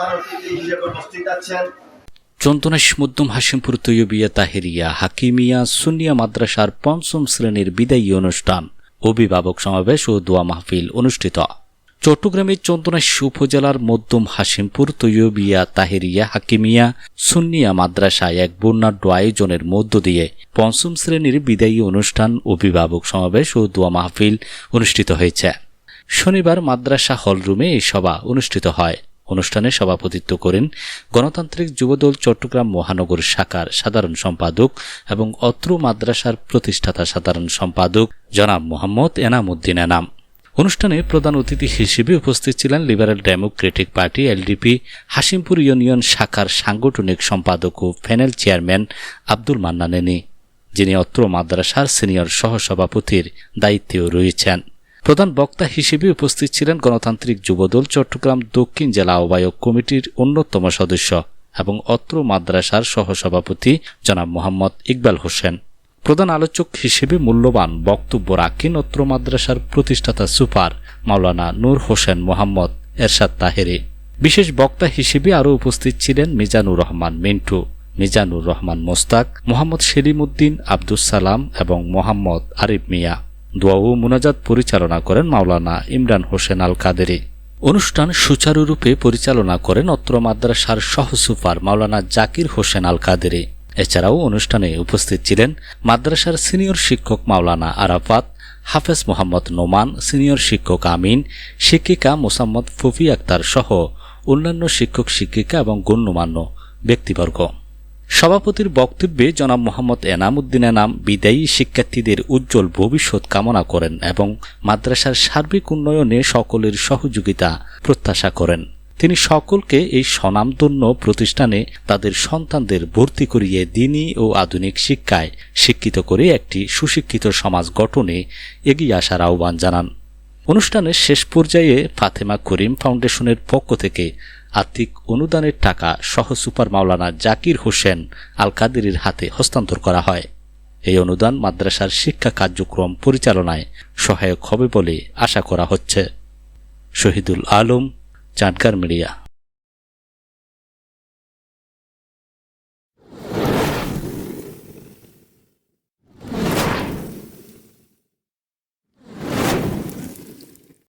প্রধান অতিথি চন্দনাশ মধ্যম হাসিমপুর তৈয়বিয়া তাহেরিয়া হাকিমিয়া সুনিয়া মাদ্রাসার পঞ্চম শ্রেণির বিদায়ী অনুষ্ঠান। অভিভাবক সমাবেশ ও দোয়া মাহফিল অনুষ্ঠিত। চট্টগ্রামের চন্দনাশ উপজেলার মধ্যম হাসিমপুর তৈয়বিয়া তাহেরিয়া হাকিমিয়া সুন্নিয়া মাদ্রাসায় এক বর্ণাঢ্য আয়োজনের মধ্য দিয়ে পঞ্চম শ্রেণির বিদায়ী অনুষ্ঠান, অভিভাবক সমাবেশ ও দোয়া মাহফিল অনুষ্ঠিত হয়েছে। শনিবার মাদ্রাসা হলরুমে এই সভা অনুষ্ঠিত হয়। অনুষ্ঠানে সভাপতিত্ব করেন গণতান্ত্রিক যুবদল চট্টগ্রাম মহানগর শাখার সাধারণ সম্পাদক এবং অত্র মাদ্রাসার প্রতিষ্ঠাতা সাধারণ সম্পাদক জনাব মোহাম্মদ এনামুদ্দিন এনাম। অনুষ্ঠানে প্রধান অতিথি হিসেবে উপস্থিত ছিলেন Liberal Democratic Party LDP Hashimpur union শাখার সাংগঠনিক সম্পাদক ও প্যানেল চেয়ারম্যান আব্দুল মান্নানেনি যিনি অত্র মাদ্রাসার সিনিয়র সহসভাপতির দায়িত্বেও রয়েছেন। প্রধান বক্তা হিসেবে উপস্থিত ছিলেন গণতান্ত্রিক যুবদল, চট্টগ্রাম দক্ষিণ জেলা আহ্বায়ক কমিটির অন্যতম সদস্য এবং অত্র মাদ্রাসার সহসভাপতি জনাব মোহাম্মদ ইকবাল হোসেন। প্রধান আলোচক হিসেবে মূল্যবান বক্তব্য রাখেন অত্র মাদ্রাসার প্রতিষ্ঠাতা সুপার মাওলানা নূর হোসেন মোহাম্মদ এরশাদ তাহেরে। বিশেষ বক্তা হিসেবে আরও উপস্থিত ছিলেন মিজানুর রহমান মিন্টু, মিজানুর রহমান মোস্তাক, মোহাম্মদ সেলিমউদ্দিন আব্দুস সালাম এবং মোহাম্মদ আরিফ মিয়া। দোয়া ও মুনাজাত পরিচালনা করেন মাওলানা ইমরান হোসেন আল কাদেরি অনুষ্ঠান সুচারুরূপে পরিচালনা করেন অত্র মাদ্রাসার সহ সুপার মাওলানা জাকির হোসেন আল কাদেরি এছাড়াও অনুষ্ঠানে উপস্থিত ছিলেন মাদ্রাসার সিনিয়র শিক্ষক মাওলানা আরাফাত, হাফেজ মোহাম্মদ নোমান, সিনিয়র শিক্ষক আমিন, শিক্ষিকা মোসাম্মদ ফফি আক্তার সহ অন্যান্য শিক্ষক শিক্ষিকা এবং গণ্যমান্য ব্যক্তিবর্গ। সভাপতির বক্তব্যে জনাব মোহাম্মদ এনামুদ্দিন এনাম বিদায়ী শিক্ষার্থীদের উজ্জ্বল ভবিষ্যৎ কামনা করেন এবং মাদ্রাসার সার্বিক উন্নয়নে সকলের সহযোগিতা প্রত্যাশা করেন। তিনি সকলকে এই স্বনামধন্য প্রতিষ্ঠানে তাদের সন্তানদের ভর্তি করিয়ে দিনী ও আধুনিক শিক্ষায় শিক্ষিত করে একটি সুশিক্ষিত সমাজ গঠনে এগিয়ে আসার আহ্বান জানান। অনুষ্ঠানের শেষ পর্যায়ে ফাতেমা করিম ফাউন্ডেশনের পক্ষ থেকে আর্থিক অনুদানের টাকা সহ সুপার মাওলানা জাকির হোসেন আল কাদেরির হাতে হস্তান্তর করা হয়। এই অনুদান মাদ্রাসার শিক্ষা কার্যক্রম পরিচালনায় সহায়ক হবে বলে আশা করা হচ্ছে। শহীদুল আলম চাটগার মিডিয়া।